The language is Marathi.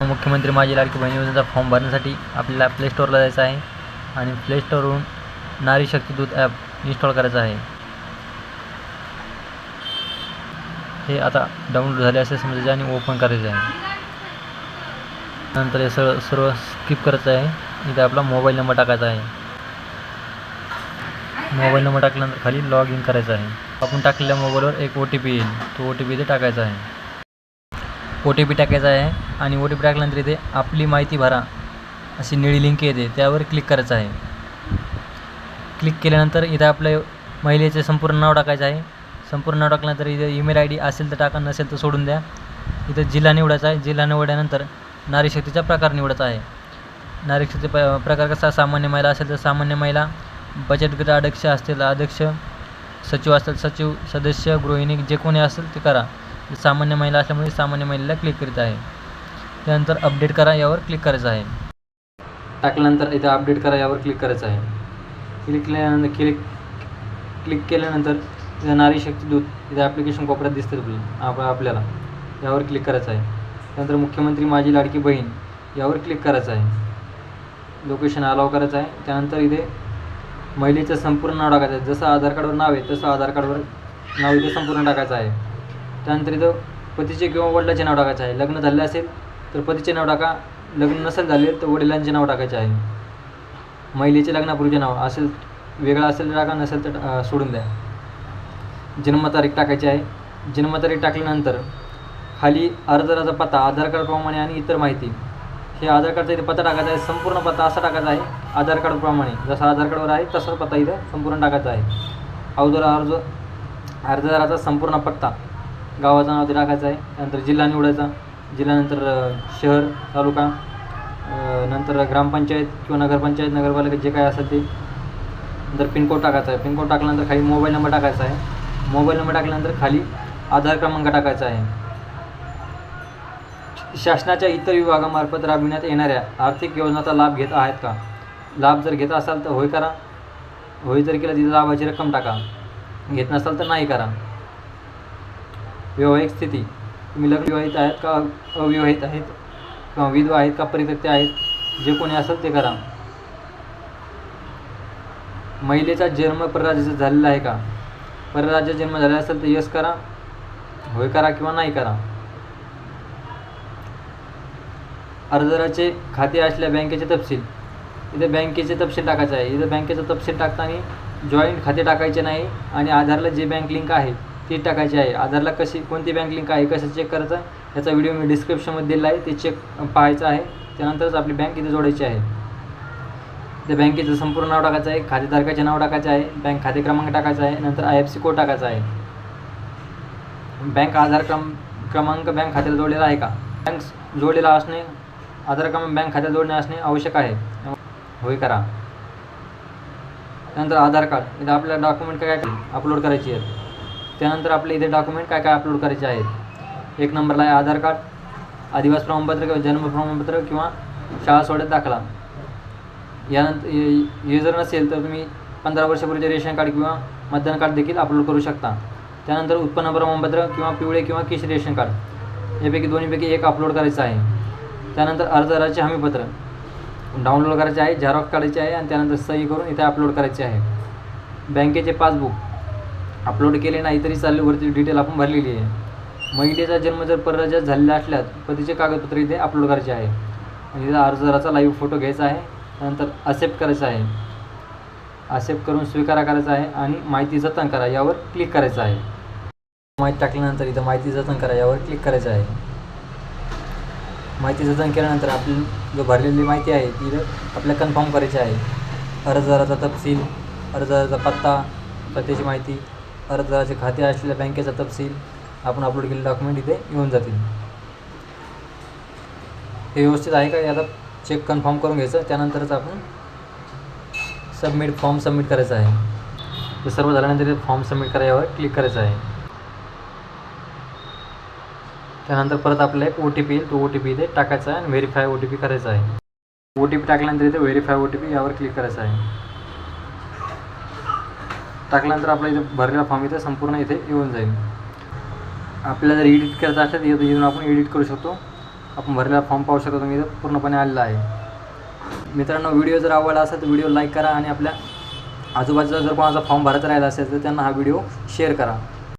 मुख्यमंत्री माझी लाडकी बहीण योजनेचा फॉर्म भरण्यासाठी आपल्याला प्ले स्टोअरला जायचं आहे आणि प्ले स्टोअरवरून नारी शक्ती दूत ॲप इन्स्टॉल करायचं आहे. हे आता डाउनलोड झाले असे समजायचे आणि ओपन करायचे आहे. नंतर हे सर्व सर्व स्किप करायचं आहे. इथे आपला मोबाईल नंबर टाकायचा आहे. मोबाईल नंबर टाकल्यानंतर खाली लॉग इन करायचं आहे. आपण टाकलेल्या मोबाईलवर एक ओ टी पी येईल. तो ओ टी पी इथे टाकायचा आहे. ओ टी पी टाकायचा आहे आणि ओ टी पी टाकल्यानंतर इथे आपली माहिती भरा. अशी निळी लिंक येते. त्यावर क्लिक करायचं आहे. क्लिक केल्यानंतर इथं आपलं महिलेचे संपूर्ण नाव टाकायचं आहे. संपूर्ण नाव टाकल्यानंतर इथे ईमेल आय डी असेल तर टाका नसेल तर सोडून द्या. इथं जिल्हा निवडायचा आहे. जिल्हा निवडल्यानंतर नारीशक्तीचा प्रकार निवडायचा आहे. नारीशक्तीचा प प्रकार कसा? सामान्य महिला असेल तर सामान्य महिला. बचत गट अध्यक्ष असतील अध्यक्ष. सचिव असतील सचिव. सदस्य गृहिणी जे कोणी असेल ते करा. सामान्य महिला असल्यामुळे सामान्य महिलेला क्लिक करीत आहे. त्यानंतर अपडेट करा यावर क्लिक करायचं आहे. टाकल्यानंतर इथं अपडेट करा यावर क्लिक करायचं आहे. क्लिक केल्यानंतर क्लिक क्लिक केल्यानंतर इथं नारी शक्ती दूत इथं ॲप्लिकेशन कोपऱ्यात दिसते आपल्याला आप आपल्याला. यावर क्लिक करायचं आहे. त्यानंतर मुख्यमंत्री माझी लाडकी बहीण यावर क्लिक करायचं आहे. लोकेशन अलाव करायचं आहे. त्यानंतर इथे महिलेचं संपूर्ण नाव टाकायचं आहे. जसं आधार कार्डवर नाव आहे तसं आधार कार्डवर नाव इथे संपूर्ण टाकायचं आहे. त्यानंतर इथं पतीचे किंवा वडिलांचे नाव टाकायचं आहे. लग्न झाले असेल तर पतीचे नाव टाका. लग्न नसेल झाले तर वडिलांचे नाव टाकायचे आहे. महिलेचे लग्नापूर्वीचे नाव असेल वेगळा असेल तर टाका नसेल तर सोडून द्या. जन्मतारीख टाकायची आहे. जन्मतारीख टाकल्यानंतर खाली अर्जदाराचा पत्ता आधार कार्डप्रमाणे आणि इतर माहिती. हे आधार कार्डचा इथे पत्ता टाकायचा आहे. संपूर्ण पत्ता असा टाकायचा आहे आधार कार्डप्रमाणे जसा आधार कार्डवर आहे तसाच पत्ता इथं संपूर्ण टाकायचा आहे. अगोदर अर्ज अर्जदाराचा संपूर्ण पत्ता. गावाचं नाव ते टाकायचं आहे. त्यानंतर जिल्हा निवडायचा. जिल्ह्यानंतर शहर तालुका नंतर ग्रामपंचायत किंवा नगरपंचायत नगरपालिका जे काय असेल ते. नंतर पिनकोड टाकायचा आहे. पिनकोड टाकल्यानंतर खाली मोबाईल नंबर टाकायचा आहे. मोबाईल नंबर टाकल्यानंतर खाली आधार क्रमांक टाकायचा आहे. शासनाच्या इतर विभागामार्फत राबविण्यात येणाऱ्या आर्थिक योजनाचा लाभ घेत आहेत का? लाभ जर घेत असाल तर होय करा. होय जर केला तिथे लाभाची रक्कम टाका. घेत नसाल तर नाही करा. वैवाहिक स्थिती. तुम्ही लग्न विवाहित आहेत का अविवाहित आहेत? किंवा विधवा आहेत का परित्यक्त्या आहेत? जे कोणी असेल ते करा. महिलेचा जन्म परराज्याचा झालेला आहे का? परराज्यात जन्म झालेला असेल तर यस करा. होय करा किंवा नाही करा. अर्जदाराचे खाते असल्या बँकेचे तपशील. इथे बँकेचे तपशील टाकायचे आहे. इथं बँकेचा तपशील टाकताना जॉईंट खाते टाकायचे नाही आणि आधारला जे बँक लिंक आहे ती टाकायची आहे. आधारला कशी कोणती बँक लिंक आहे कसं चेक करायचं याचा व्हिडिओ मी डिस्क्रिप्शनमध्ये दिला आहे. ते चेक पाहायचं आहे. त्यानंतरच आपली बँक इथे जोडायची आहे. त्या बँकेचं संपूर्ण नाव टाकायचं आहे. खातेधारकाचे नाव टाकायचं आहे. बँक खाते क्रमांक टाकायचा आहे. नंतर आय एफ सी कोड टाकायचा आहे. बँक आधार क्रम क्रमांक बँक खात्याला जोडलेला आहे का? बँक जोडलेला असणे आधार क्रमांक बँक खात्याला जोडणे असणे आवश्यक आहे. होय करा. त्यानंतर आधार कार्ड. इथं आपल्याला डॉक्युमेंट काय काय अपलोड करायची आहेत त्यानंतर आपले इथे डॉक्युमेंट काय काय अपलोड करायचे आहेत? एक नंबरला आहे आधार कार्ड आदिवास प्रमाणपत्र किंवा जन्म प्रमाणपत्र किंवा शाळा सोडत दाखला. यानंतर हे- हे जर नसेल तर तुम्ही पंधरा वर्षापूर्वीचे रेशन कार्ड किंवा मतदान कार्ड देखील अपलोड करू शकता. त्यानंतर उत्पन्न प्रमाणपत्र किंवा पिवळे किंवा केशरी रेशन कार्ड. यापैकी दोन्हीपैकी एक अपलोड करायचं आहे. त्यानंतर अर्जदाराचे हमीपत्र. डाउनलोड करायचे आहे झेरॉक्स काढायचे आहे आणि त्यानंतर सही करून इथे अपलोड करायचे आहे. बँकेचे पासबुक. अपलोड केले नाही तरी चालेल वरती डिटेल आपण भरलेली आहे. महिलेचा जन्म जर परराज्यात झालेला असल्यास पतीचे कागदपत्र इथे अपलोड करायचे आहे. आणि इथं अर्जदाराचा लाईव्ह फोटो घ्यायचा आहे त्यानंतर असेप्ट करायचा आहे. असेप्ट करून स्वीकारा करायचा आहे आणि माहिती जतन करा यावर क्लिक करायचं आहे. माहिती टाकल्यानंतर इथं माहिती जतन करा यावर क्लिक करायचं आहे. माहिती जतन केल्यानंतर आपली जो भरलेली माहिती आहे ती आपल्या आपल्याला कन्फर्म करायची आहे. अर्जदाराचा तपशील अर्जदाराचा पत्ता पत्त्याची माहिती अर्जदाराचे खाते असलेल्या बँकेचा तपशील आपण अपलोड केलेले डॉक्युमेंट इथे येऊन जातील. हे व्यवस्थित आहे का? याला चेक कन्फर्म करून घ्यायचं. त्यानंतरच आपण सबमिट फॉर्म सबमिट करायचा आहे. हे सर्व झाल्यानंतर फॉर्म सबमिट करायवर क्लिक करायचं आहे. त्यानंतर परत आपल्याला एक ओ टी पी येईल. तो ओ टी पी इथे टाकायचा आहे आणि व्हेरीफाय ओ टी पी करायचा आहे. ओ टी पी टाकल्यानंतर इथे व्हेरीफाय ओ टी पी यावर क्लिक करायचं आहे. टाकल्यानंतर आपला इथे भरलेला फॉर्म इथे संपूर्ण इथे येऊन जाईल. आपल्याला जर एडिट करायचं असेल तर येऊन आपण एडिट करू शकतो. आपण भरलेला फॉर्म पाहू शकता तुम्ही इथं पूर्णपणे आलेला आहे. मित्रांनो व्हिडिओ जर आवडला असेल तर व्हिडिओ लाईक करा आणि आपल्या आजूबाजूला जर कोणाचा फॉर्म भरायचा राहिला असेल तर त्यांना हा व्हिडिओ शेअर करा.